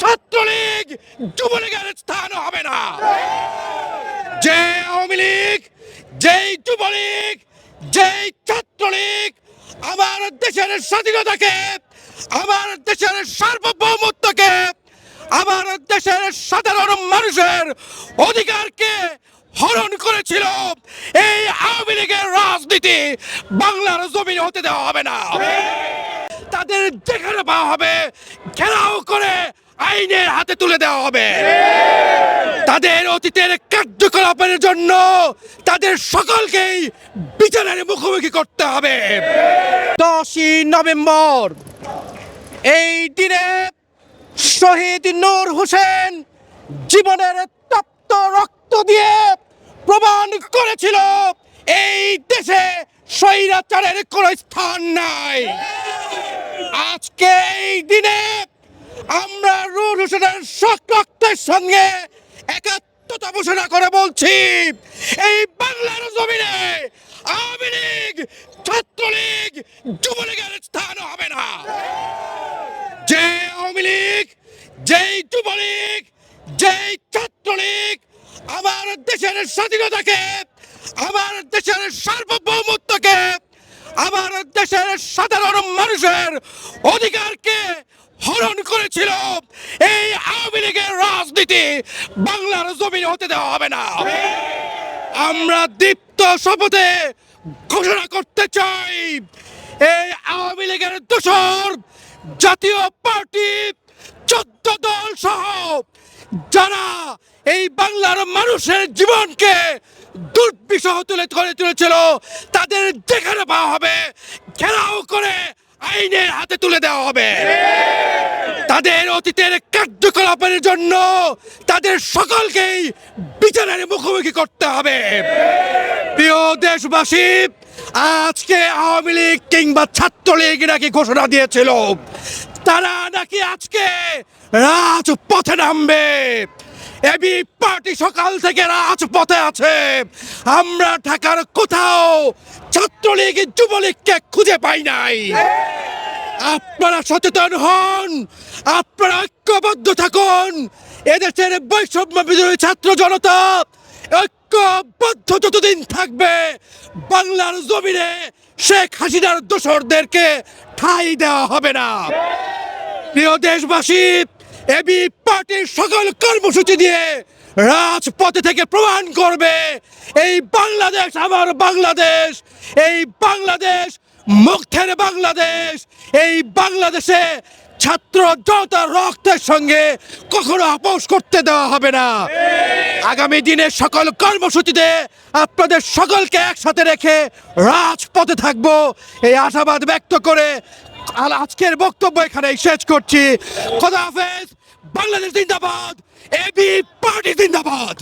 ছাত্রলীগ যুবলীগের স্থান হবে না। যে আওয়ামী লীগ, যেই যুবলীগ, যেই ছাত্রলীগ আমার দেশের স্বাধীনতাকে, আমার দেশের সার্বভৌমত্বকে, আমার দেশের সাধারণ মানুষের অধিকারকে হরণ করেছিল, এই আওয়ামী লীগের রাজনীতি বাংলার জমিনে হতে দেওয়া হবে না। তাদের যেখানে পাওয়া হবে, ঘেরাও করে আইনের হাতে তুলে দেওয়া হবে। তাদের অতীতের কার্যকলাপের জন্য তাদের সকলকেই বিচারের মুখোমুখি করতে হবে। দশই নভেম্বর, এই দিনে শহীদ নূর হোসেন জীবনের তপ্ত রক্ত দিয়ে প্রমাণ করেছিল, এই দেশে স্বৈরাচারের কোনো স্থান নাই। আজকে এই দিনে আমরা রুল হোসেনের রক্তের সঙ্গে একাত্মতা ঘোষণা করে বলছি, এই বাংলার জমিনে আওয়ামী লীগ, ছাত্রলীগ, যুবলীগের স্থান হবে না। যে আওয়ামী লীগ, যেই যুবলীগ, যেই ছাত্রলীগ আমার দেশের স্বাধীনতাকে, আমার দেশের সার্বভৌমত্বকে আমার দেশের সাধারণ মানুষের অধিকারকে হরণ করেছিল। এই আওয়ামী লীগের রাজনীতি বাংলার জমিনে হতে দেওয়া হবে না। আমরা দীপ্ত শপথে ঘোষণা করতে চাই, এই আওয়ামী লীগের দোসর জাতীয় পার্টি চোদ্দ দল সহ যারা এই বাংলার মানুষের জীবনকে দুর্বিষহ তুলে করে তুলেছিল। তাদের যেখানে পাওয়া হবে, ঘেরাও করে আইনের হাতে তুলে দেওয়া হবে। তাদের অতীতের কার্যকলাপের জন্য তাদের সকলকেই বিচারের মুখোমুখি করতে হবে। প্রিয় দেশবাসী, আজকে আওয়ামী লীগ কিংবা ছাত্রলীগ নাকি ঘোষণা দিয়েছিল। তারা নাকি আজকে রাজপথে নামবে। এবি পার্টি সকাল থেকে রাজপথে আছে। আমরা ঢাকার কোথাও ছাত্রলীগ, যুবলীগকে খুঁজে পাই নাই। আপনারা সচেতন হন, আপনারা ঐক্যবদ্ধ থাকুন। এদেশের বৈষম্য বিদ্রোহী ছাত্র জনতা ঐক্যবদ্ধ যতদিন থাকবে, বাংলার জমিনে শেখ হাসিনার দোসরদেরকে ঠাঁই দেওয়া হবে না। প্রিয় দেশবাসী এবি পার্টির সকল কর্মসূচি দিয়ে রাজপথে থেকে প্রমাণ করবে এই বাংলাদেশ, আমার বাংলাদেশ, এই বাংলাদেশ মুখের বাংলাদেশ, এই বাংলাদেশে ছাত্র জনতার রক্তের সঙ্গে কখনো আপোষ করতে দেওয়া হবে না। আগামী দিনে সকল কর্মসূচিতে আপনাদের সকলকে একসাথে রেখে রাজপথে থাকব। এই আশাবাদ ব্যক্ত করে আর আজকের বক্তব্য এখানে শেষ করছি। খোদা হাফেজ বাংলাদেশ জিন্দাবাদ এবি পার্টি জিন্দাবাদ।